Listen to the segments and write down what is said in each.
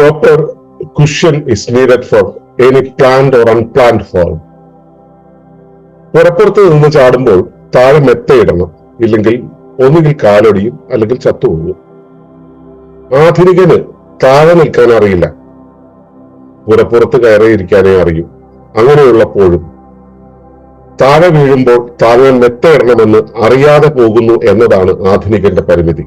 proper cushion is needed for any planned or unplanned fall. പുറപ്പുറത്ത് നിന്ന് ചാടുമ്പോൾ താഴെ മെത്തയിടണം ഇല്ലെങ്കിൽ ഒന്നുകിൽ കാലൊടിയും അല്ലെങ്കിൽ ചത്തുപോകും ആധുനികന് താഴെ നിൽക്കാൻ അറിയില്ല. പുറപ്പുറത്ത് കയറിയിരിക്കാനേ അറിയൂ. അങ്ങനെയുള്ളപ്പോഴും താഴെ വീഴുമ്പോൾ താഴെ മെത്തയിടണമെന്ന് അറിയാതെ പോകുന്നു എന്നതാണ് ആധുനികന്റെ പരിമിതി.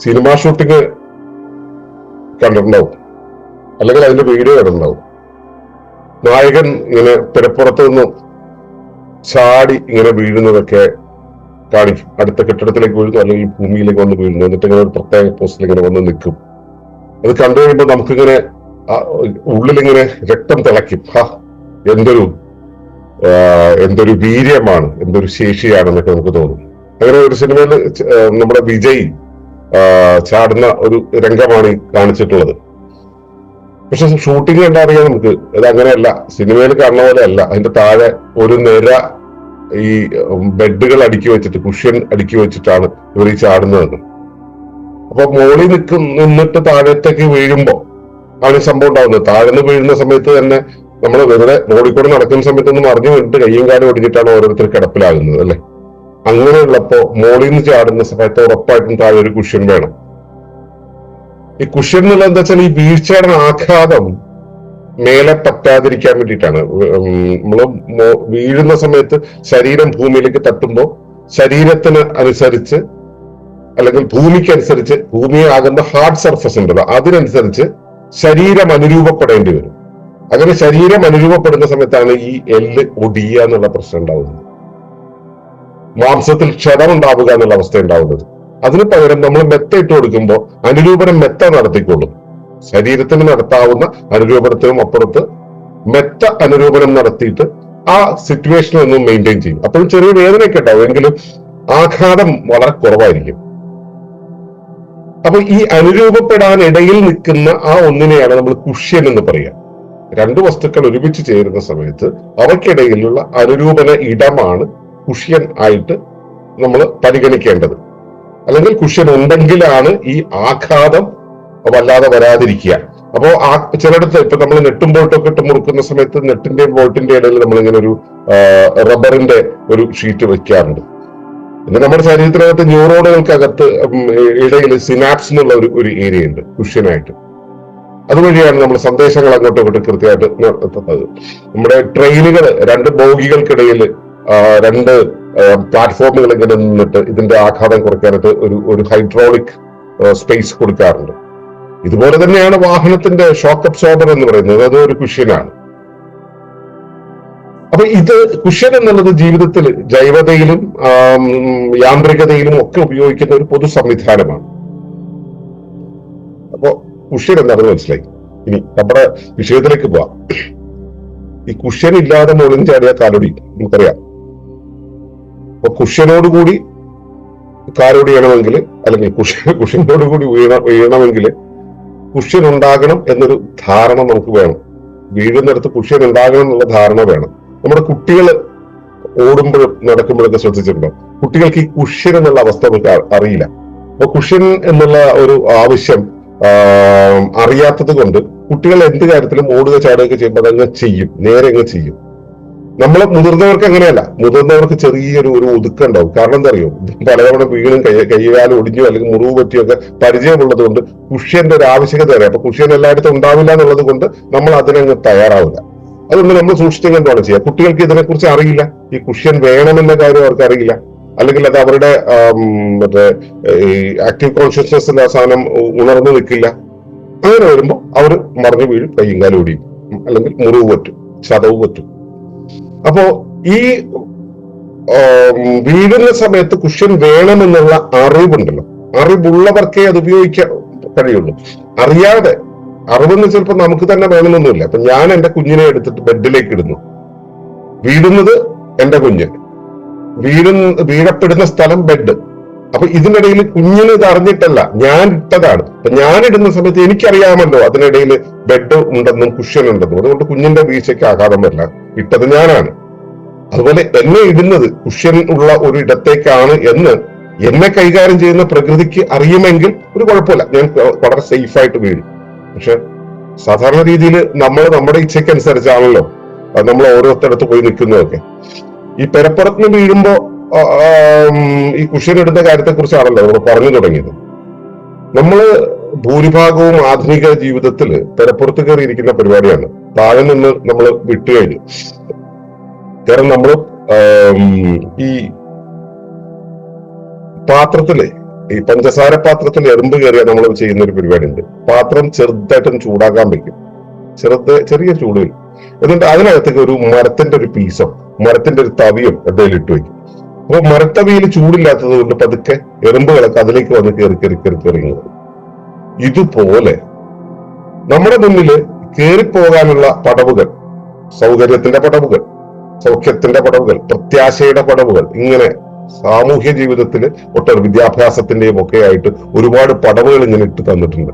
സിനിമാ ഷൂട്ടിംഗ് കണ്ടിട്ടുണ്ടാവും. അല്ലെങ്കിൽ അതിന്റെ വീഡിയോ കണ്ടിട്ടുണ്ടാവും. നായകൻ ഇങ്ങനെ പിരപ്പുറത്ത് നിന്നും ചാടി ഇങ്ങനെ വീഴുന്നതൊക്കെ കാണിക്കും. അടുത്ത കെട്ടിടത്തിലേക്ക് വീഴുന്നു അല്ലെങ്കിൽ ഭൂമിയിലേക്ക് വന്ന് വീഴുന്നു. എന്നിട്ട് ഇങ്ങനെ ഒരു പ്രത്യേക പോസ്റ്റിൽ ഇങ്ങനെ വന്ന് നിൽക്കും. അത് കണ്ടു കഴിയുമ്പോൾ നമുക്കിങ്ങനെ ഉള്ളിലിങ്ങനെ രക്തം തിളയ്ക്കും. ഹാ എന്തൊരു എന്തൊരു വീര്യമാണ് എന്തൊരു ശേഷിയാണെന്നൊക്കെ നമുക്ക് തോന്നും. അങ്ങനെ ഒരു സിനിമയിൽ നമ്മുടെ വിജയ് ചാടുന്ന ഒരു രംഗമാണ് ഈ കാണിച്ചിട്ടുള്ളത്. പക്ഷെ ഷൂട്ടിംഗ് കണ്ടാൽ അറിയാം നമുക്ക്. ഇത് അങ്ങനെയല്ല. സിനിമയിൽ കാണുന്ന പോലെ അല്ല. അതിന്റെ താഴെ ഒരു നിര ഈ ബെഡുകൾ അടുക്കി വെച്ചിട്ട് കുഷ്യൻ അടുക്കി വെച്ചിട്ടാണ് ഇവർ ഈ ചാടുന്നത് അപ്പൊ മോളി നിൽക്കും നിന്നിട്ട് താഴത്തേക്ക് വീഴുമ്പോ ആണ് സംഭവം ഉണ്ടാവുന്നത്. താഴ്ന്ന് വീഴുന്ന സമയത്ത് തന്നെ നമ്മൾ വെറുതെ റോഡിൽ കൂടെ നടക്കുന്ന സമയത്ത് ഒന്ന് മറിഞ്ഞു വീണിട്ട് കയ്യും കാലും ഒടിഞ്ഞിട്ടാണ് ഓരോരുത്തർ കിടപ്പിലാകുന്നത് അല്ലെ? അങ്ങനെയുള്ളപ്പോ മോളിൽ നിന്ന് ചാടുന്ന സമയത്ത് ഉറപ്പായിട്ടും താഴെ ഒരു കുഷ്യൻ വേണം. ഈ കുഷ്യൻ എന്നുള്ളത് എന്താ വെച്ചാൽ ഈ വീഴ്ചയുടെ ആഘാതം മേലെ പറ്റാതിരിക്കാൻ വേണ്ടിയിട്ടാണ്. നമ്മൾ വീഴുന്ന സമയത്ത് ശരീരം ഭൂമിയിലേക്ക് തട്ടുമ്പോൾ ശരീരത്തിന് അനുസരിച്ച് അല്ലെങ്കിൽ ഭൂമിക്ക് അനുസരിച്ച് ഭൂമിയെ ആകുന്ന ഹാർഡ് സർഫസ് ഉണ്ടല്ലോ അതിനനുസരിച്ച് ശരീരം അനുരൂപപ്പെടേണ്ടി വരും. അങ്ങനെ ശരീരം അനുരൂപപ്പെടുന്ന സമയത്താണ് ഈ എല്ല് ഒടിയ എന്നുള്ള പ്രശ്നം ഉണ്ടാവുന്നത്. മാംസത്തിൽ ക്ഷതമുണ്ടാവുക എന്നുള്ള അവസ്ഥ ഉണ്ടാവുന്നത് അതിന് പകരം നമ്മൾ മെത്ത ഇട്ട് കൊടുക്കുമ്പോൾ അനുരൂപണം മെത്ത നടത്തിക്കൊള്ളും. ശരീരത്തിന് നടത്താവുന്ന അനുരൂപണത്തിനും അപ്പുറത്ത് മെത്ത അനുരൂപണം നടത്തിയിട്ട് ആ സിറ്റുവേഷൻ ഒന്നും മെയിന്റെയിൻ ചെയ്യും. അപ്പോഴും ചെറിയ വേദനയൊക്കെ ഉണ്ടാവും. എങ്കിലും ആഘാതം വളരെ കുറവായിരിക്കും. അപ്പൊ ഈ അനുരൂപപ്പെടാൻ ഇടയിൽ നിൽക്കുന്ന ആ ഒന്നിനെയാണ് നമ്മൾ കുഷ്യൻ എന്ന് പറയുക. രണ്ട് വസ്തുക്കൾ ഒരുമിച്ച് ചേരുന്ന സമയത്ത് അവയ്ക്കിടയിലുള്ള അനുരൂപന ഇടമാണ് കുഷ്യൻ ആയിട്ട് നമ്മൾ പരിഗണിക്കേണ്ടത്. അല്ലെങ്കിൽ കുഷ്യൻ ഉണ്ടെങ്കിലാണ് ഈ ആഘാതം വല്ലാതെ വരാതിരിക്കുക. അപ്പോ ആ ചിലയിടത്ത് ഇപ്പൊ നമ്മൾ നെട്ടും ബോൾട്ടൊക്കെ ഇട്ട് മുറുക്കുന്ന സമയത്ത് നെട്ടിന്റെയും ബോൾട്ടിന്റെ ഇടയിൽ നമ്മൾ ഇങ്ങനെ ഒരു റബ്ബറിന്റെ ഒരു ഷീറ്റ് വെക്കാറുണ്ട്. പിന്നെ നമ്മുടെ ശരീരത്തിനകത്ത് ന്യൂറോണുകൾക്കകത്ത് ഇടയിൽ സിനാപ്സ് എന്നുള്ള ഒരു ഒരു ഏരിയ ഉണ്ട് കുഷ്യനായിട്ട്. അതുവഴിയാണ് നമ്മൾ സന്ദേശങ്ങൾ അങ്ങോട്ടും ഇങ്ങോട്ടും കൃത്യമായിട്ട് നടത്തുന്നത്. നമ്മുടെ ട്രെയിനുകൾ രണ്ട് ബോഗികൾക്കിടയിൽ രണ്ട് പ്ലാറ്റ്ഫോമുകൾ ഇങ്ങനെ നിന്നിട്ട് ഇതിന്റെ ആഘാതം കുറയ്ക്കാനായിട്ട് ഒരു ഒരു ഹൈഡ്രോളിക് സ്പേസ് കൊടുക്കാറുണ്ട്. ഇതുപോലെ തന്നെയാണ് വാഹനത്തിന്റെ ഷോക്ക് അബ്സോർബർ എന്ന് പറയുന്നത്. അത് ഒരു കുഷ്യനാണ് അപ്പൊ ഇത് കുഷ്യൻ എന്നുള്ളത് ജീവിതത്തിൽ ജൈവതയിലും യാന്ത്രികതയിലും ഒക്കെ ഉപയോഗിക്കുന്ന ഒരു പൊതു സംവിധാനമാണ്. അപ്പോ കുഷ്യൻ എന്താണെന്ന് മനസ്സിലായി? ഇനി നമ്മുടെ വിഷയത്തിലേക്ക് പോവാം. ഈ കുഷ്യൻ ഇല്ലാതെ മുകളിൽ ചാടിയ കാലൊടി നമുക്കറിയാം. അപ്പൊ കുഷ്യനോട് കൂടി കാലൊടിയണമെങ്കിൽ അല്ലെങ്കിൽ കുഷ്യ കുഷ്യനോട് കൂടി വീണ വീഴണമെങ്കിൽ കുഷ്യൻ ഉണ്ടാകണം എന്നൊരു ധാരണ നമുക്ക് വേണം. വീഴുന്നിടത്ത് കുഷ്യൻ ഉണ്ടാകണം എന്നുള്ള ധാരണ വേണം. നമ്മുടെ കുട്ടികൾ ഓടുമ്പോഴും നടക്കുമ്പോഴൊക്കെ ശ്രദ്ധിച്ചിട്ടുണ്ടോ? കുട്ടികൾക്ക് ഈ കുഷ്യൻ എന്നുള്ള അവസ്ഥ നമുക്ക് അറിയില്ല. അപ്പൊ കുഷ്യൻ എന്നുള്ള ഒരു ആവശ്യം അറിയാത്തത് കൊണ്ട് കുട്ടികൾ എന്ത് കാര്യത്തിലും ഓടുക ചാടുകയൊക്കെ ചെയ്യുമ്പോൾ അതങ്ങ് ചെയ്യും നേരെ അങ്ങ് ചെയ്യും. നമ്മൾ മുതിർന്നവർക്ക് അങ്ങനെയല്ല. മുതിർന്നവർക്ക് ചെറിയൊരു ഒരു ഒതുക്കം ഉണ്ടാവും. കാരണം എന്താ അറിയോ പലതവണ വീണും കൈ കൈകാലം ഒടിഞ്ഞോ അല്ലെങ്കിൽ മുറിവ് പറ്റിയൊക്കെ പരിചയമുള്ളത് കൊണ്ട് കുഷ്യന്റെ ഒരു ആവശ്യകത അറിയാം. അപ്പൊ കുഷ്യൻ എല്ലായിടത്തും ഉണ്ടാവില്ല എന്നുള്ളത് കൊണ്ട് നമ്മൾ അതിനങ്ങ് തയ്യാറാവില്ല. അതുകൊണ്ട് നമ്മൾ സൂക്ഷിച്ചും കണ്ടുമാണ് ചെയ്യുക? കുട്ടികൾക്ക് ഇതിനെക്കുറിച്ച് അറിയില്ല. ഈ കുഷ്യൻ വേണമെന്ന കാര്യം അവർക്ക് അറിയില്ല. അല്ലെങ്കിൽ അത് അവരുടെ മറ്റേ ആക്റ്റീവ് കോൺഷ്യസ്നെസ്സിന്റെ ആ സാധനം ഉണർന്നു നിൽക്കില്ല അങ്ങനെ വരുമ്പോൾ അവർ മറിഞ്ഞു വീഴും കയ്യും കാലും ഒടിയും. അല്ലെങ്കിൽ മുറിവ് പറ്റും ചതവ് പറ്റും. അപ്പോ ഈ വീഴുന്ന സമയത്ത് കുഷ്യൻ വേണമെന്നുള്ള അറിവുണ്ടല്ലോ. അറിവുള്ളവർക്കേ അത് ഉപയോഗിക്കാൻ കഴിയുള്ളൂ. അറിയാതെ അറിവെന്ന് ചിലപ്പോൾ നമുക്ക് തന്നെ വേണമെന്നൊന്നുമില്ല. അപ്പൊ ഞാൻ എന്റെ കുഞ്ഞിനെ എടുത്തിട്ട് ബെഡിലേക്ക് ഇടുന്നു. വീഴുന്നത് എന്റെ കുഞ്ഞ്. വീഴുന്ന വീഴപ്പെടുന്ന സ്ഥലം ബെഡ്. അപ്പൊ ഇതിനിടയിൽ കുഞ്ഞിന് ഇത് അറിഞ്ഞിട്ടല്ല ഞാൻ ഇട്ടതാണ്. അപ്പൊ ഞാൻ ഇടുന്ന സമയത്ത് എനിക്കറിയാമല്ലോ അതിനിടയിൽ ബെഡ് ഉണ്ടെന്നും കുഷ്യൻ ഉണ്ടെന്നും. അതുകൊണ്ട് കുഞ്ഞിന്റെ വീഴ്ചയ്ക്ക് ആഘാതം വരില്ല ഇട്ടത് ഞാനാണ്. അതുപോലെ എന്നെ ഇടുന്നത് കുഷ്യൻ ഉള്ള ഒരു ഇടത്തേക്കാണ് എന്ന് എന്നെ കൈകാര്യം ചെയ്യുന്ന പ്രകൃതിക്ക് അറിയുമെങ്കിൽ ഒരു കുഴപ്പമില്ല. ഞാൻ വളരെ സേഫായിട്ട് വീഴും. പക്ഷെ സാധാരണ രീതിയിൽ നമ്മൾ നമ്മുടെ ഇച്ഛയ്ക്കനുസരിച്ചാണല്ലോ നമ്മൾ ഓരോരുത്തരത്ത് പോയി നിൽക്കുന്നതൊക്കെ. ഈ പെരപ്പുറത്തിന് വീഴുമ്പോ ഈ കുഷ്യൻ ഇടുന്ന കാര്യത്തെ കുറിച്ചാണല്ലോ നമ്മൾ പറഞ്ഞു തുടങ്ങിയത്. നമ്മൾ ഭൂരിഭാഗവും ആധുനിക ജീവിതത്തിൽ പെരപ്പുറത്ത് കയറിയിരിക്കുന്ന പരിപാടിയാണ്. താഴെ നിന്ന് നമ്മൾ വിട്ടുകഴിഞ്ഞു കാരണം നമ്മൾ ഈ പാത്രത്തിലെ ഈ പഞ്ചസാര പാത്രത്തിൽ എറുമ്പ് കയറിയാൽ നമ്മൾ ചെയ്യുന്ന ഒരു പരിപാടി ഉണ്ട് പാത്രം ചെറുതായിട്ടും ചൂടാക്കാൻ വെക്കും ചെറുത് ചെറിയ ചൂട് വരും. എന്നിട്ട് അതിനകത്തേക്ക് ഒരു മരത്തിന്റെ ഒരു പീസോ മരത്തിന്റെ ഒരു തവിയോ എന്തെങ്കിലും ഇട്ട് വെക്കും അപ്പൊ മരത്തവിയിൽ ചൂടില്ലാത്തത് കൊണ്ട് പതുക്കെ എറുമ്പുകളൊക്കെ അതിലേക്ക് വന്ന് കയറി കയറി കയറി കയറി ഇതുപോലെ നമ്മുടെ മുന്നിൽ കയറിപ്പോകാനുള്ള പടവുകൾ സൗകര്യത്തിന്റെ പടവുകൾ സൗഖ്യത്തിന്റെ പടവുകൾ പ്രത്യാശയുടെ പടവുകൾ ഇങ്ങനെ സാമൂഹ്യ ജീവിതത്തിൽ ഒട്ടേറെ വിദ്യാഭ്യാസത്തിന്റെയും ഒക്കെ ആയിട്ട് ഒരുപാട് പടവുകൾ ഇങ്ങനെ ഇട്ട് തന്നിട്ടുണ്ട്.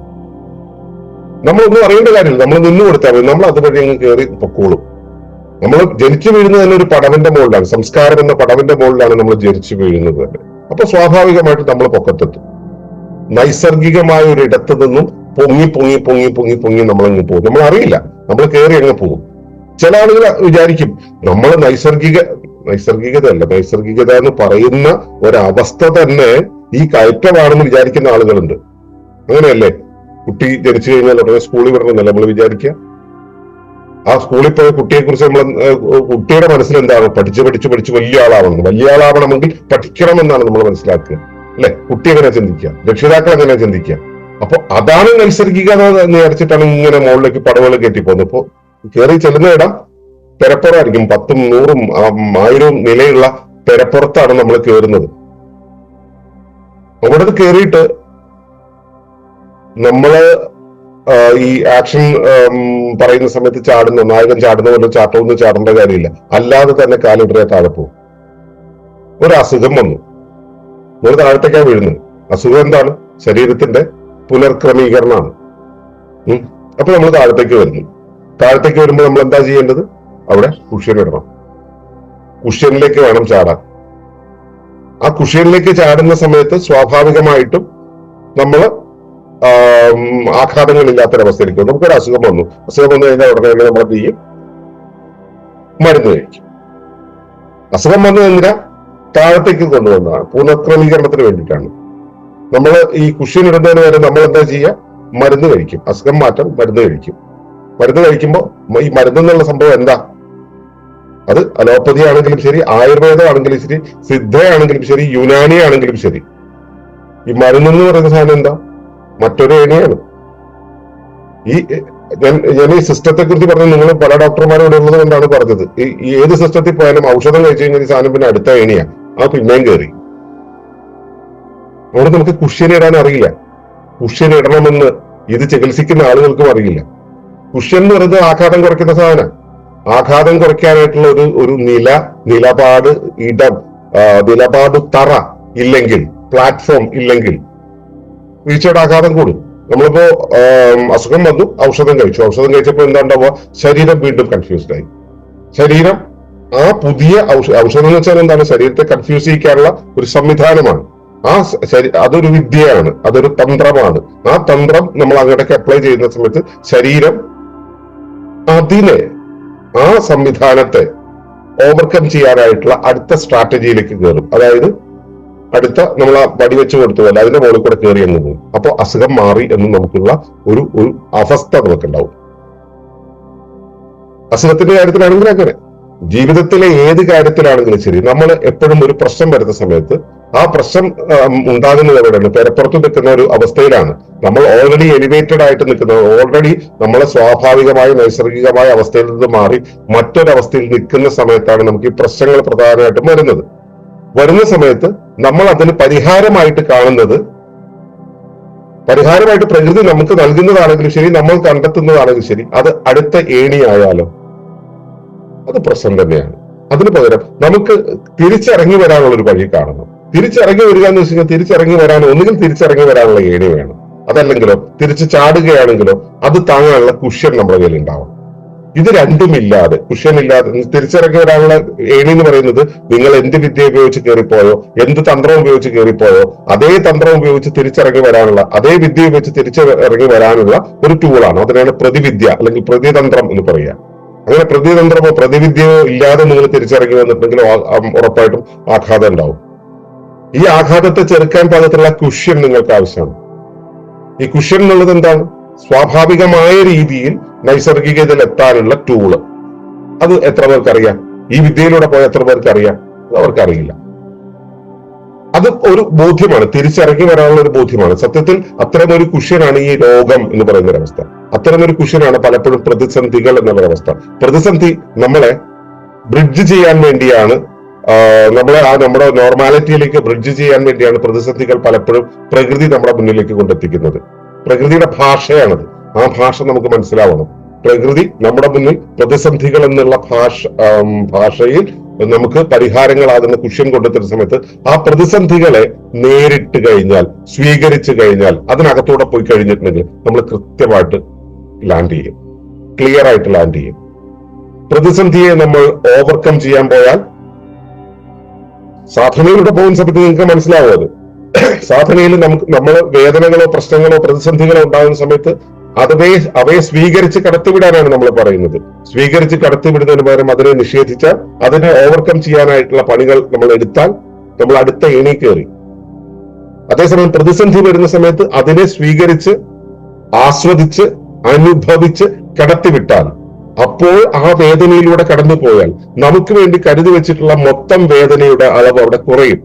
നമ്മളൊന്നും അറിയേണ്ട കാര്യമില്ല. നമ്മൾ നിന്നു കൊടുത്താൽ മതി. നമ്മൾ അതുവഴി അങ്ങ് കയറി പൊക്കോളും നമ്മൾ ജനിച്ചു വീഴുന്നത് തന്നെ ഒരു പടവിന്റെ മുകളിലാണ്. സംസ്കാരം എന്ന പടവിന്റെ മുകളിലാണ് നമ്മൾ ജനിച്ചു വീഴുന്നത് തന്നെ. അപ്പൊ സ്വാഭാവികമായിട്ട് നമ്മൾ പൊക്കത്തെത്തും. നൈസർഗികമായ ഒരു ഇടത്തു നിന്നും പൊങ്ങി പൊങ്ങി പൊങ്ങി പൊങ്ങി പൊങ്ങി നമ്മൾ അങ്ങ് പോകും. നമ്മൾ അറിയില്ല നമ്മൾ കയറി അങ്ങ് പോകും. ചില ആളുകൾ വിചാരിക്കും നമ്മൾ നൈസർഗിക നൈസർഗികത അല്ല നൈസർഗികത എന്ന് പറയുന്ന ഒരവസ്ഥ തന്നെ ഈ കയറ്റമാണെന്ന് വിചാരിക്കുന്ന ആളുകളുണ്ട്. അങ്ങനെയല്ലേ? കുട്ടി ജനിച്ചു കഴിഞ്ഞാൽ ഉടനെ സ്കൂളിൽ വിടണമെന്നല്ല നമ്മൾ വിചാരിക്കുക? ആ സ്കൂളിൽ പോയ കുട്ടിയെ കുറിച്ച് നമ്മൾ കുട്ടിയുടെ മനസ്സിൽ എന്താണ്? പഠിച്ച് പഠിച്ച് പഠിച്ച് വലിയ ആളാവണം. വലിയ ആളാവണമെങ്കിൽ പഠിക്കണമെന്നാണ് നമ്മൾ മനസ്സിലാക്കുക. അല്ലെ? കുട്ടി എങ്ങനെ ചിന്തിക്കുക? രക്ഷിതാക്കൾ എങ്ങനെ ചിന്തിക്കുക? അപ്പൊ അതാണ് നൈസർഗികത നേർച്ചിട്ടാണ് ഇങ്ങനെ മുകളിലേക്ക് പടവുകൾ കയറ്റി പോകുന്നത്. ഇപ്പൊ കയറി ചെല്ലുന്ന ഇടം പെരപ്പുറമായിരിക്കും പത്തും നൂറും ആയിരവും നിലയുള്ള പെരപ്പുറത്താണ് നമ്മൾ കയറുന്നത് അവിടെ കയറിയിട്ട് നമ്മൾ ഈ ആക്ഷൻ പറയുന്ന സമയത്ത് ചാടുന്ന നായകൻ ചാടുന്ന പോലെ ചാട്ടമൊന്നും ചാടേണ്ട കാര്യമില്ല. അല്ലാതെ തന്നെ കാലിടറെ താഴെ പോകും. ഒരു അസുഖം വന്നു. നമ്മൾ താഴത്തേക്കാണ് വീഴുന്നത്. അസുഖം എന്താണ്? ശരീരത്തിന്റെ പുനർക്രമീകരണമാണ്. അപ്പൊ നമ്മൾ താഴത്തേക്ക് വരുന്നു. താഴത്തേക്ക് വരുമ്പോൾ നമ്മൾ എന്താ ചെയ്യേണ്ടത്? അവിടെ കുഷ്യൻ ഇടണം. കുഷ്യനിലേക്ക് വേണം ചാടാൻ. ആ കുഷ്യനിലേക്ക് ചാടുന്ന സമയത്ത് സ്വാഭാവികമായിട്ടും നമ്മൾ ആഘാതങ്ങളില്ലാത്തൊരവസ്ഥയിലേക്ക്. നമുക്കൊരു അസുഖം വന്നു. അസുഖം വന്നു കഴിഞ്ഞാൽ ഉടനെ തന്നെ നമ്മൾ എന്ത് ചെയ്യും? മരുന്ന് കഴിക്കും. അസുഖം വന്നു കഴിഞ്ഞാൽ താഴത്തേക്ക് കൊണ്ടുവന്നതാണ്. പുനഃക്രമീകരണത്തിന് വേണ്ടിയിട്ടാണ്. നമ്മൾ ഈ കുഷ്യൻ ഇടുന്നതിന് വരെ നമ്മൾ എന്താ ചെയ്യുക? മരുന്ന് കഴിക്കും. അസുഖം മാറ്റം മരുന്ന് കഴിക്കും. മരുന്ന് കഴിക്കുമ്പോൾ ഈ മരുന്ന് എന്നുള്ള സംഭവം എന്താ? അത് അലോപ്പതി ആണെങ്കിലും ശരി ആയുർവേദം ആണെങ്കിലും ശരി സിദ്ധയാണെങ്കിലും ശരി യുനാനി ആണെങ്കിലും ശരി. ഈ മരുന്ന് എന്ന് പറയുന്ന സാധനം എന്താ? മറ്റൊരു ഏണിയാണ്. ഈ ഞാൻ ഞാൻ ഈ സിസ്റ്റത്തെ കുറിച്ച് പറഞ്ഞത് നിങ്ങൾ പല ഡോക്ടർമാരോട് ഉള്ളത് കൊണ്ടാണ് പറഞ്ഞത്. ഈ ഏത് സിസ്റ്റത്തിൽ പോയാലും ഔഷധം കഴിച്ചു കഴിഞ്ഞാൽ ഈ സാധനം പിന്നെ അടുത്ത ഏണിയാ ആ പിന്നെയും കയറി. അവിടെ നമുക്ക് കുഷ്യൻ ഇടാൻ അറിയില്ല. കുഷ്യൻ ഇടണമെന്ന് ഇത് ചികിത്സിക്കുന്ന ആളുകൾക്കും അറിയില്ല. കുഷ്യൻ എന്ന് പറയുന്നത് ആഘാതം കുറയ്ക്കുന്ന സാധനം. ആഘാതം കുറയ്ക്കാനായിട്ടുള്ള ഒരു ഒരു നില നിലപാട് ഇടം നിലപാട് തറ ഇല്ലെങ്കിൽ പ്ലാറ്റ്ഫോം ഇല്ലെങ്കിൽ വീഴ്ചയുടെ ആഘാതം കൂടും. നമ്മളിപ്പോ അസുഖം വന്നു ഔഷധം കഴിച്ചു. ഔഷധം കഴിച്ചപ്പോൾ എന്താ ഉണ്ടാവുക ശരീരം വീണ്ടും കൺഫ്യൂസ്ഡ് ആയി. ശരീരം ആ പുതിയ ഔഷധം എന്ന് വെച്ചാൽ എന്താണ്? ശരീരത്തെ കൺഫ്യൂസ് ചെയ്യിക്കാനുള്ള ഒരു സംവിധാനമാണ്. ആ ശരി- അതൊരു വിദ്യയാണ് അതൊരു തന്ത്രമാണ്. ആ തന്ത്രം നമ്മൾ അങ്ങോട്ടേക്ക് അപ്ലൈ ചെയ്യുന്ന സമയത്ത് ശരീരം അതിനെ ആ സംവിധാനത്തെ ഓവർകം ചെയ്യാനായിട്ടുള്ള അടുത്ത സ്ട്രാറ്റജിയിലേക്ക് കയറും. അതായത് അടുത്ത നമ്മൾ ആ വടി വെച്ച് കൊടുത്തു പോലെ അതിന്റെ മുകളിൽ കൂടെ കയറി അങ്ങ് പോകും. അപ്പോൾ അസുഖം മാറി എന്ന് നമുക്കുള്ള ഒരു ഒരു അവസ്ഥ നമുക്കുണ്ടാവും. അസുഖത്തിന്റെ കാര്യത്തിലാണെങ്കിൽ അങ്ങനെ. ജീവിതത്തിലെ ഏത് കാര്യത്തിലാണെങ്കിലും ശരി നമ്മൾ എപ്പോഴും ഒരു പ്രശ്നം വരുന്ന സമയത്ത് ആ പ്രശ്നം ഉണ്ടാകുന്നത് എവിടെയാണ്? പെരപ്പുറത്ത് നിൽക്കുന്ന ഒരു അവസ്ഥയിലാണ്. നമ്മൾ ഓൾറെഡി എലിവേറ്റഡ് ആയിട്ട് നിൽക്കുന്നത് ഓൾറെഡി നമ്മളെ സ്വാഭാവികമായ നൈസർഗികമായ അവസ്ഥയിൽ നിന്ന് മാറി മറ്റൊരവസ്ഥയിൽ നിൽക്കുന്ന സമയത്താണ് നമുക്ക് ഈ പ്രശ്നങ്ങൾ പ്രധാനമായിട്ടും വരുന്നത്. വരുന്ന സമയത്ത് നമ്മൾ അതിന് പരിഹാരമായിട്ട് കാണുന്നത് പരിഹാരമായിട്ട് പ്രകൃതി നമുക്ക് നൽകുന്നതാണെങ്കിലും ശരി നമ്മൾ കണ്ടെത്തുന്നതാണെങ്കിലും ശരി അത് അടുത്ത ഏണിയായാലോ അത് പ്രശ്നം തന്നെയാണ്. അതിന് പകരം നമുക്ക് തിരിച്ചിറങ്ങി വരാനുള്ള ഒരു വഴി കാണണം. തിരിച്ചിറങ്ങി വരിക എന്ന് വെച്ച് കഴിഞ്ഞാൽ തിരിച്ചിറങ്ങി വരാൻ ഒന്നുകിൽ തിരിച്ചിറങ്ങി വരാനുള്ള ഏണി വേണം. അതല്ലെങ്കിലോ തിരിച്ചു ചാടുകയാണെങ്കിലോ അത് താങ്ങാനുള്ള കുഷ്യൻ നമ്മുടെ കയ്യിൽ ഉണ്ടാവണം ഇത് രണ്ടുമില്ലാതെ കുഷ്യൻ ഇല്ലാതെ തിരിച്ചിറങ്ങി വരാനുള്ള ഏണി എന്ന് പറയുന്നത് നിങ്ങൾ എന്ത് വിദ്യ ഉപയോഗിച്ച് കയറിപ്പോയോ എന്ത് തന്ത്രം ഉപയോഗിച്ച് കയറിപ്പോയോ അതേ തന്ത്രം ഉപയോഗിച്ച് തിരിച്ചിറങ്ങി വരാനുള്ള അതേ വിദ്യ ഉപയോഗിച്ച് തിരിച്ചിറങ്ങി വരാനുള്ള ഒരു ടൂളാണ് അതിനാണ് പ്രതിവിദ്യ അല്ലെങ്കിൽ പ്രതിതന്ത്രം എന്ന് പറയുക അങ്ങനെ പ്രതിതന്ത്രമോ പ്രതിവിദ്യയോ ഇല്ലാതെ നിങ്ങൾ തിരിച്ചിറങ്ങി വന്നിട്ടുണ്ടെങ്കിൽ ഉറപ്പായിട്ടും ആഘാതം ഉണ്ടാവും. ഈ ആഘാതത്തെ ചെറുക്കാൻ പാകത്തിലുള്ള കുഷ്യൻ നിങ്ങൾക്ക് ആവശ്യമാണ്. ഈ കുഷ്യൻ എന്നുള്ളത് എന്താണ്? സ്വാഭാവികമായ രീതിയിൽ നൈസർഗികതയിൽ എത്താനുള്ള ടൂൾ അത് എത്ര പേർക്ക് അറിയാം ഈ വിദ്യയിലൂടെ പോയ എത്ര പേർക്ക് അറിയാം അത് ഒരു ബോധ്യമാണ്. തിരിച്ചിറങ്ങി വരാനുള്ള ഒരു ബോധ്യമാണ്. സത്യത്തിൽ അത്തരമൊരു കുഷ്യനാണ് ഈ രോഗം എന്ന് പറയുന്ന ഒരവസ്ഥ അത്തരം അത്തരമൊരു കുഷ്യനാണ് പലപ്പോഴും പ്രതിസന്ധികൾ എന്നുള്ള അവസ്ഥ. പ്രതിസന്ധി നമ്മളെ ബ്രിഡ്ജ് ചെയ്യാൻ വേണ്ടിയാണ് ആ, നമ്മളെ ആ നമ്മുടെ നോർമാലിറ്റിയിലേക്ക് ബ്രിഡ്ജ് ചെയ്യാൻ വേണ്ടിയാണ് പ്രതിസന്ധികൾ പലപ്പോഴും പ്രകൃതി നമ്മുടെ മുന്നിലേക്ക് കൊണ്ടെത്തിക്കുന്നത്. പ്രകൃതിയുടെ ഭാഷയാണത്. ആ ഭാഷ നമുക്ക് മനസ്സിലാവണം. പ്രകൃതി നമ്മുടെ മുന്നിൽ പ്രതിസന്ധികൾ എന്നുള്ള ഭാഷ ഭാഷയിൽ നമുക്ക് പരിഹാരങ്ങൾ അതിന് കുഷ്യൻ കൊണ്ടെത്തുന്ന സമയത്ത് ആ പ്രതിസന്ധികളെ നേരിട്ട് കഴിഞ്ഞാൽ സ്വീകരിച്ചു കഴിഞ്ഞാൽ അതിനകത്തൂടെ പോയി കഴിഞ്ഞിട്ടുണ്ടെങ്കിൽ നമ്മൾ കൃത്യമായിട്ട് ലാൻഡ് ചെയ്യും. ക്ലിയർ ആയിട്ട് ലാൻഡ് ചെയ്യും. പ്രതിസന്ധിയെ നമ്മൾ ഓവർകം ചെയ്യാൻ പോയാൽ സാധനയിലൂടെ പോകുന്ന സമയത്ത് നിങ്ങൾക്ക് മനസ്സിലാവും അത്. സാധനയിൽ നമുക്ക് നമ്മൾ വേദനകളോ പ്രശ്നങ്ങളോ പ്രതിസന്ധികളോ ഉണ്ടാകുന്ന സമയത്ത് അതവയെ അവയെ സ്വീകരിച്ച് കടത്തിവിടാനാണ് നമ്മൾ പറയുന്നത്. സ്വീകരിച്ച് കടത്തിവിടുന്നതിന് പകരം അതിനെ നിഷേധിച്ചാൽ അതിനെ ഓവർകം ചെയ്യാനായിട്ടുള്ള പണികൾ നമ്മൾ എടുത്താൽ നമ്മൾ അടുത്ത ഏണി കയറി. അതേസമയം പ്രതിസന്ധി വരുന്ന സമയത്ത് അതിനെ സ്വീകരിച്ച് ആസ്വദിച്ച് അനുഭവിച്ച് കടത്തിവിട്ടാൽ അപ്പോൾ ആ വേദനയിലൂടെ കടന്നു പോയാൽ നമുക്ക് വേണ്ടി കരുതി വെച്ചിട്ടുള്ള മൊത്തം വേദനയുടെ അളവ് അവിടെ കുറയും.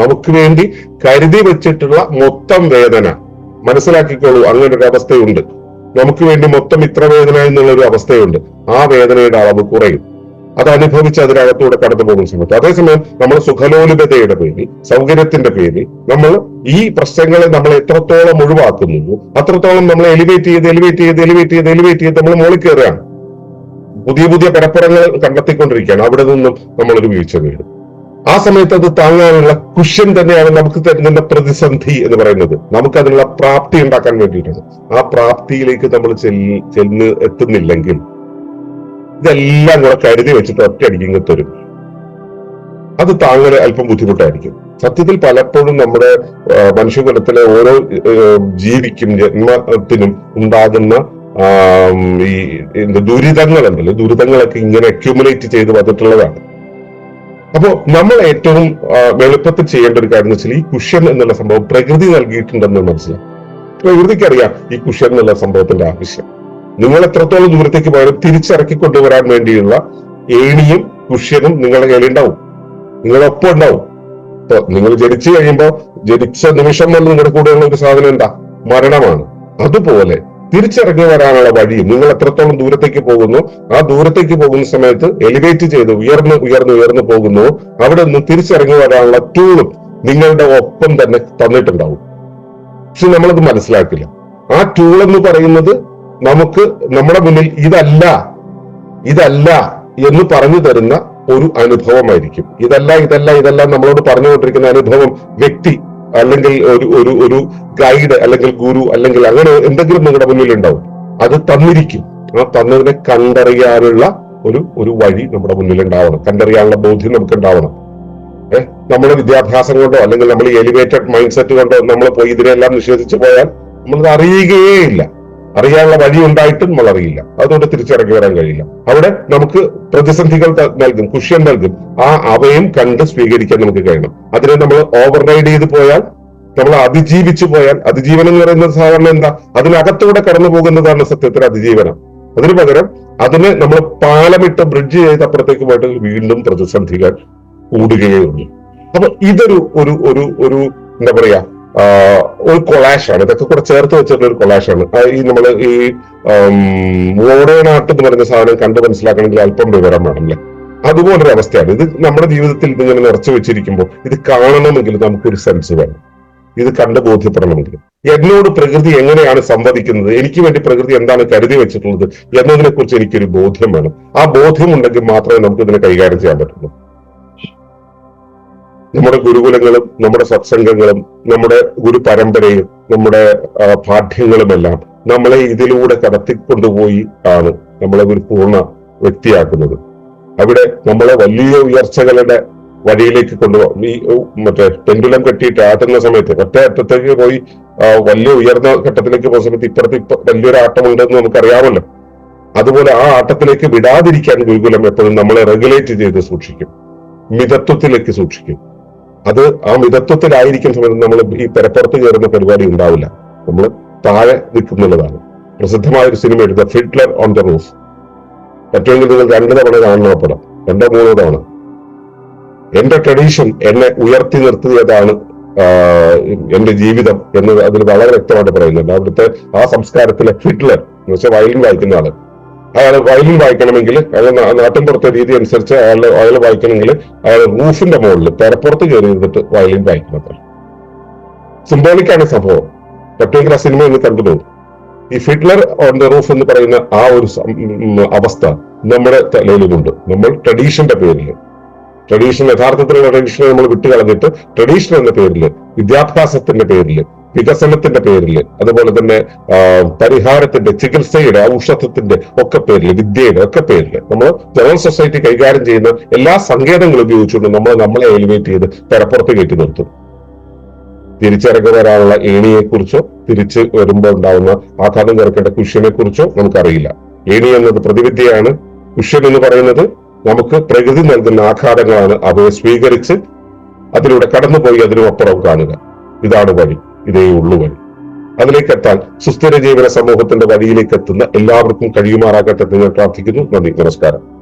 നമുക്ക് വേണ്ടി കരുതി വെച്ചിട്ടുള്ള മൊത്തം വേദന. മനസ്സിലാക്കിക്കോളൂ അങ്ങനെ ഒരു അവസ്ഥയുണ്ട്. നമുക്ക് വേണ്ടി മൊത്തം ഇത്ര വേദന എന്നുള്ള ഒരു അവസ്ഥയുണ്ട്. ആ വേദനയുടെ അളവ് കുറയും. അത് അനുഭവിച്ച് അതിനകത്തൂടെ കടന്നു പോകുന്ന സമയത്ത്. അതേസമയം നമ്മൾ സുഖലോലുപതയുടെ പേരിൽ സൗകര്യത്തിന്റെ പേരിൽ നമ്മൾ ഈ പ്രശ്നങ്ങളെ നമ്മൾ എത്രത്തോളം ഒഴിവാക്കുന്നു അത്രത്തോളം നമ്മൾ എലിവേറ്റ് ചെയ്ത് എലിവേറ്റ് ചെയ്ത് എലിവേറ്റ് ചെയ്ത് എലിവേറ്റ് ചെയ്ത് നമ്മൾ മുകളിൽ കയറുകയാണ്. പുതിയ പുതിയ പരപ്പുറങ്ങൾ കണ്ടെത്തിക്കൊണ്ടിരിക്കുകയാണ്. അവിടെ നിന്നും നമ്മളൊരു വീഴ്ച നേടും ആ സമയത്ത് അത് താങ്ങാനുള്ള കുഷ്യൻ തന്നെയാണ് നമുക്ക് തരുന്ന പ്രതിസന്ധി എന്ന് പറയുന്നത്. നമുക്ക് അതിനുള്ള പ്രാപ്തി ഉണ്ടാക്കാൻ വേണ്ടിയിട്ടാണ്. ആ പ്രാപ്തിയിലേക്ക് നമ്മൾ ചെല്ല് ചെന്ന് എത്തുന്നില്ലെങ്കിൽ ഇതെല്ലാം കൂടെ കരുതി വെച്ചിട്ട് ഒറ്റയടിക്ക് ഇങ്ങ് തരും. അത് താങ്ങൽ അല്പം ബുദ്ധിമുട്ടായിരിക്കും. സത്യത്തിൽ പലപ്പോഴും നമ്മുടെ മനുഷ്യകുലത്തിലെ ഓരോ ജീവിക്കും ജന്മത്തിനും ഉണ്ടാകുന്ന ഈ ദുരിതങ്ങൾ ദുരിതങ്ങളുണ്ടല്ലോ ദുരിതങ്ങളൊക്കെ ഇങ്ങനെ അക്യൂമുലേറ്റ് ചെയ്ത് വന്നിട്ടുള്ളതാണ്. അപ്പോ നമ്മൾ ഏറ്റവും എളുപ്പത്തിൽ ചെയ്യേണ്ട ഒരു കാര്യം എന്ന് വെച്ചാൽ ഈ കുഷ്യൻ എന്നുള്ള സംഭവം പ്രകൃതി നൽകിയിട്ടുണ്ടെന്ന് മനസ്സിലാക്കും പ്രകൃതിക്ക് അറിയാം ഈ കുഷ്യൻ എന്നുള്ള സംഭവത്തിന്റെ ആവശ്യം. നിങ്ങൾ എത്രത്തോളം ദൂരത്തേക്ക് പോയാലും തിരിച്ചിറക്കി കൊണ്ടുവരാൻ വേണ്ടിയുള്ള ഏണിയും കുഷ്യനും നിങ്ങളുടെ കയ്യിലുണ്ടാവും നിങ്ങളൊപ്പം ഉണ്ടാവും. ഇപ്പൊ നിങ്ങൾ ജനിച്ചു കഴിയുമ്പോൾ ജനിച്ച നിമിഷം വന്ന് നിങ്ങളുടെ കൂടെയുള്ള ഒരു സാധനം എന്താ? മരണമാണ്. അതുപോലെ തിരിച്ചിറങ്ങി വരാനുള്ള വഴി നിങ്ങൾ എത്രത്തോളം ദൂരത്തേക്ക് പോകുന്നു ആ ദൂരത്തേക്ക് പോകുന്ന സമയത്ത് എലിവേറ്റ് ചെയ്ത് ഉയർന്ന് ഉയർന്ന് ഉയർന്നു പോകുന്നു അവിടെ നിന്ന് തിരിച്ചിറങ്ങി വരാനുള്ള ടൂളും നിങ്ങളുടെ ഒപ്പം തന്നെ തന്നിട്ടുണ്ടാവും. പക്ഷെ നമ്മളത് മനസ്സിലാക്കില്ല. ആ ടൂൾ എന്ന് പറയുന്നത് നമുക്ക് നമ്മുടെ മുന്നിൽ ഇതല്ല ഇതല്ല എന്ന് പറഞ്ഞു തരുന്ന ഒരു അനുഭവമായിരിക്കും. ഇതല്ല ഇതല്ല ഇതല്ല നമ്മളോട് പറഞ്ഞുകൊണ്ടിരിക്കുന്ന അനുഭവം വ്യക്തി അല്ലെങ്കിൽ ഒരു ഒരു ഒരു ഗൈഡ് അല്ലെങ്കിൽ ഗുരു അല്ലെങ്കിൽ അങ്ങനെ എന്തെങ്കിലും നിങ്ങളുടെ മുന്നിൽ ഉണ്ടാവും. അത് തന്നിരിക്കും. ആ തന്നതിനെ കണ്ടറിയാനുള്ള ഒരു ഒരു വഴി നമ്മുടെ മുന്നിൽ ഉണ്ടാവണം. കണ്ടറിയാനുള്ള ബോധ്യം നമുക്ക് ഉണ്ടാവണം. ഏഹ് നമ്മുടെ വിദ്യാഭ്യാസം കൊണ്ടോ അല്ലെങ്കിൽ നമ്മൾ എലിവേറ്റഡ് മൈൻഡ് സെറ്റ് കൊണ്ടോ നമ്മൾ പോയി ഇതിനെല്ലാം നിഷേധിച്ചു പോയാൽ നമ്മളത് അറിയുകയേ ഇല്ല. അറിയാനുള്ള വഴി ഉണ്ടായിട്ടും നമ്മൾ അറിയില്ല അതുകൊണ്ട് തിരിച്ചിറങ്ങി വരാൻ കഴിയില്ല. അവിടെ നമുക്ക് പ്രതിസന്ധികൾ നൽകും കുഷ്യൻ നൽകും. ആ അവയും കണ്ട് സ്വീകരിക്കാൻ നമുക്ക് കഴിയണം. അതിനെ നമ്മൾ ഓവർ റൈഡ് ചെയ്ത് പോയാൽ നമ്മൾ അതിജീവിച്ചു പോയാൽ അതിജീവനം എന്ന് പറയുന്നത് സാധാരണ എന്താ? അതിനകത്തൂടെ കടന്നു പോകുന്നതാണ് സത്യത്തിൽ അതിജീവനം. അതിനു പകരം അതിന് നമ്മൾ പാലമിട്ട് ബ്രിഡ്ജ് ചെയ്ത് അപ്പുറത്തേക്ക് പോയിട്ട് വീണ്ടും പ്രതിസന്ധികൾ കൂടുകയേ ഉള്ളൂ. അപ്പൊ ഇതൊരു ഒരു ഒരു എന്താ പറയാ ഒരു കൊളാഷാണ് ഇതൊക്കെ കൂടെ ചേർത്ത് വെച്ചിട്ടുള്ള ഒരു കൊളാഷാണ് ഈ നമ്മൾ ഈ മോഡേൺ ആർട്ട് എന്ന് പറയുന്ന സാധനം കണ്ടു മനസ്സിലാക്കണമെങ്കിൽ അല്പം വിവരം വേണം അല്ലേ? അതുപോലൊരു അവസ്ഥയാണ്. ഇത് നമ്മുടെ ജീവിതത്തിൽ ഇതിങ്ങനെ നിറച്ചു വെച്ചിരിക്കുമ്പോൾ ഇത് കാണണമെങ്കിൽ നമുക്കൊരു സെൻസ് വേണം. ഇത് കണ്ട് ബോധ്യപ്പെടണമെങ്കിൽ. എന്നോട് പ്രകൃതി എങ്ങനെയാണ് സംവദിക്കുന്നത്? എനിക്ക് വേണ്ടി പ്രകൃതി എന്താണ് കരുതി വെച്ചിട്ടുള്ളത്? എന്നതിനെ കുറിച്ച് എനിക്കൊരു ബോധ്യം വേണം. ആ ബോധ്യം ഉണ്ടെങ്കിൽ മാത്രമേ നമുക്ക് ഇതിനെ കൈകാര്യം ചെയ്യാൻ പറ്റുള്ളൂ. നമ്മുടെ ഗുരുകുലങ്ങളും നമ്മുടെ സത്സംഗങ്ങളും നമ്മുടെ ഗുരു പരമ്പരയും നമ്മുടെ പാഠ്യങ്ങളുമെല്ലാം നമ്മളെ ഇതിലൂടെ കടത്തിക്കൊണ്ടുപോയി ആണ് നമ്മളെ ഒരു പൂർണ വ്യക്തിയാക്കുന്നത്. അവിടെ നമ്മളെ വലിയ ഉയർച്ചകളുടെ വഴിയിലേക്ക് കൊണ്ടുപോകും. ഈ മറ്റേ പെൻഡുലം കെട്ടിയിട്ട് ആട്ടുന്ന സമയത്ത് ഒറ്റ അറ്റത്തേക്ക് പോയി വലിയ ഉയർന്ന ഘട്ടത്തിലേക്ക് പോകുന്ന സമയത്ത് ഇപ്പുറത്ത് ഇപ്പൊ വലിയൊരു ആട്ടമുണ്ടെന്ന് നമുക്കറിയാമല്ലോ. അതുപോലെ ആ ആട്ടത്തിലേക്ക് വിടാതിരിക്കാൻ ഗുരുകുലം എപ്പോഴും നമ്മളെ റെഗുലേറ്റ് ചെയ്ത് സൂക്ഷിക്കും. മിതത്വത്തിലേക്ക് സൂക്ഷിക്കും. അത് ആ മിതത്വത്തിലായിരിക്കുന്ന സമയത്ത് നമ്മൾ ഈ പെരപ്പുറത്ത് കയറുന്ന പരിപാടി ഉണ്ടാവില്ല. നമ്മൾ താഴെ നിൽക്കുന്നുള്ളതാണ്. പ്രസിദ്ധമായ ഒരു സിനിമ എടുത്ത ഫിഡ്ലർ ഓൺ ദ റൂഫ്. പറ്റുമെങ്കിൽ നിങ്ങൾ രണ്ട് തവണ കാണണം ആ പടം രണ്ടോ മൂന്നോ തവണ. എന്റെ ട്രഡീഷൻ എന്നെ ഉയർത്തി നിർത്തിയതാണ് എന്റെ ജീവിതം എന്ന് അതിൽ വളരെ വ്യക്തമായിട്ട് പറയുന്നുണ്ട്. അവിടുത്തെ ആ സംസ്കാരത്തിലെ ഫിഡ്ലർ എന്ന് വെച്ചാൽ വയലിൻ വായിക്കുന്ന ആൾ. അയാൾ വയലിൻ വായിക്കണമെങ്കിൽ അയാൾ നാട്ടിൻപുറത്തെ രീതി അനുസരിച്ച് അയാൾ അയാൾ വായിക്കണമെങ്കിൽ അയാൾ റൂഫിന്റെ മുകളിൽ പെരപ്പുറത്ത് കയറി ഇരുന്നിട്ട് വയലിൻ വായിക്കണം അത്ര. സിംബോളിക്കാണ് സംഭവം. പ്രത്യേകിച്ച് ആ സിനിമ എന്ന് കണ്ടു തോന്നും ഈ ഫിഡ്ലർ ഓൺ ദ റൂഫ് എന്ന് പറയുന്ന ആ ഒരു അവസ്ഥ നമ്മുടെ തലയിലുണ്ട് നമ്മൾ ട്രഡീഷന്റെ പേരിൽ ട്രഡീഷൻ യഥാർത്ഥത്തിലുള്ള ട്രഡീഷനെ നമ്മൾ വിട്ടുകളഞ്ഞിട്ട് ട്രഡീഷൻ എന്ന പേരിൽ വിദ്യാഭ്യാസത്തിന്റെ പേരിൽ വികസനത്തിന്റെ പേരിൽ അതുപോലെ തന്നെ പരിഹാരത്തിന്റെ ചികിത്സയുടെ ഔഷധത്തിന്റെ ഒക്കെ പേരിൽ വിദ്യയുടെ ഒക്കെ പേരിൽ നമ്മൾ ജനറൽ സൊസൈറ്റി കൈകാര്യം ചെയ്യുന്ന എല്ലാ സങ്കേതങ്ങളും ഉപയോഗിച്ചുകൊണ്ട് നമ്മൾ നമ്മളെ എലിവേറ്റ് ചെയ്ത് പെരപ്പുറത്ത് കയറ്റി നിർത്തും. തിരിച്ചിറങ്ങി വരാനുള്ള ഏണിയെ കുറിച്ചോ തിരിച്ച് വരുമ്പോൾ ഉണ്ടാവുന്ന ആഘാതം കുറയ്ക്കേണ്ട കുഷ്യനെ കുറിച്ചോ നമുക്കറിയില്ല. ഏണി എന്നത് പ്രതിവിദ്യയാണ്. കുഷ്യൻ എന്ന് പറയുന്നത് നമുക്ക് പ്രകൃതി നൽകുന്ന ആഘാതങ്ങളാണ് അവയെ സ്വീകരിച്ച് അതിലൂടെ കടന്നുപോയി അതിനും അപ്പുറം കാണുക. ഇതാണ് വഴി. ഇതേ ഉള്ളു വഴി. അതിലേക്കെത്താൻ സുസ്ഥിര ജീവന സമൂഹത്തിന്റെ വഴിയിലേക്ക് എത്തുന്ന എല്ലാവർക്കും കഴിയുമാറാകട്ടെ എന്ന് ഞാൻ പ്രാർത്ഥിക്കുന്നു. നന്ദി. നമസ്കാരം.